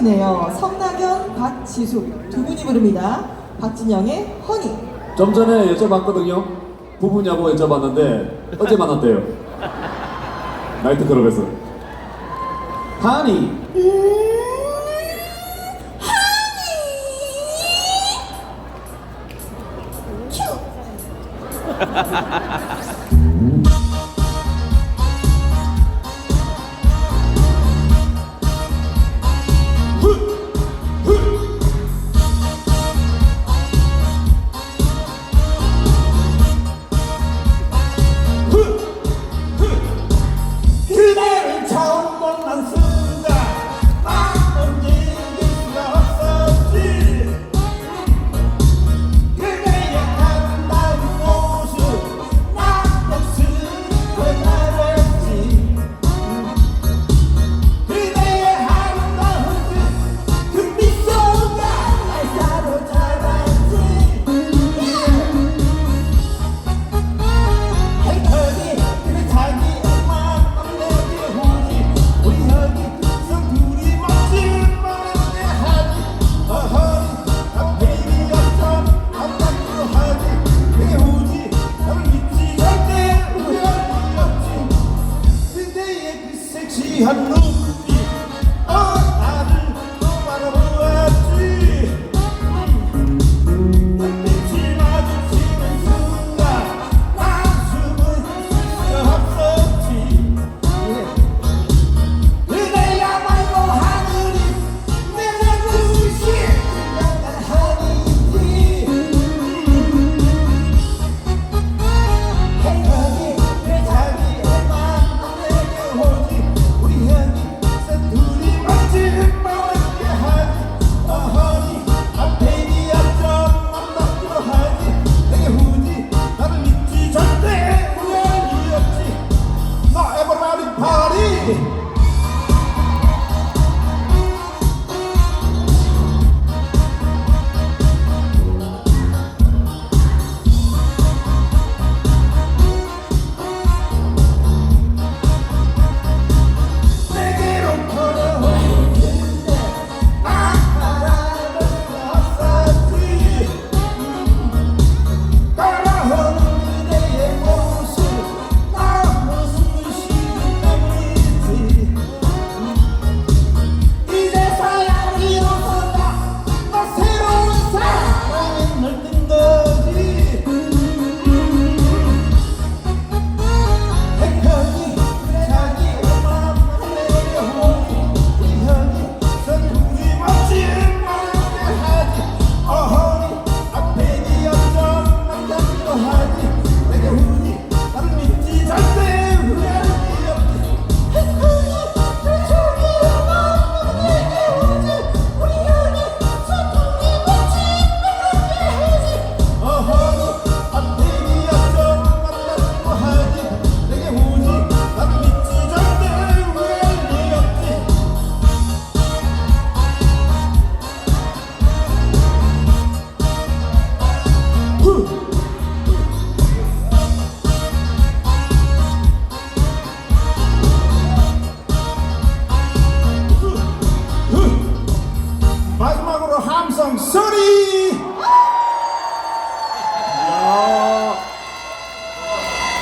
셋이네요. 성낙연, 박지숙 두 분이 부릅니다. 박진영의 허니. 좀 전에 여쭤봤거든요. 부부냐고 여쭤봤는데 어제 만났대요. 나이트클럽에서. 하니. 음, 하니. 큐. ฮันนู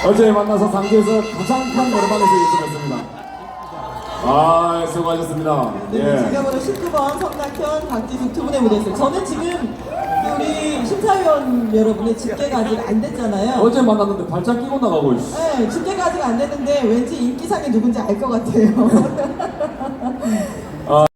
어제 만나서 상주에서 가장 큰 노래방에서 1등했습니다. 아 수고하셨습니다. 네, 예. 지금으로 19번 성낙현, 박지숙 두 분의 무대였어요. 저는 지금 우리 심사위원 여러분의 집계가 아직 안 됐잖아요. 어제 만났는데 발짝 끼고 나가고 있어. 네, 집계가 아직 안 됐는데 왠지 인기상이 누군지 알 것 같아요. 아.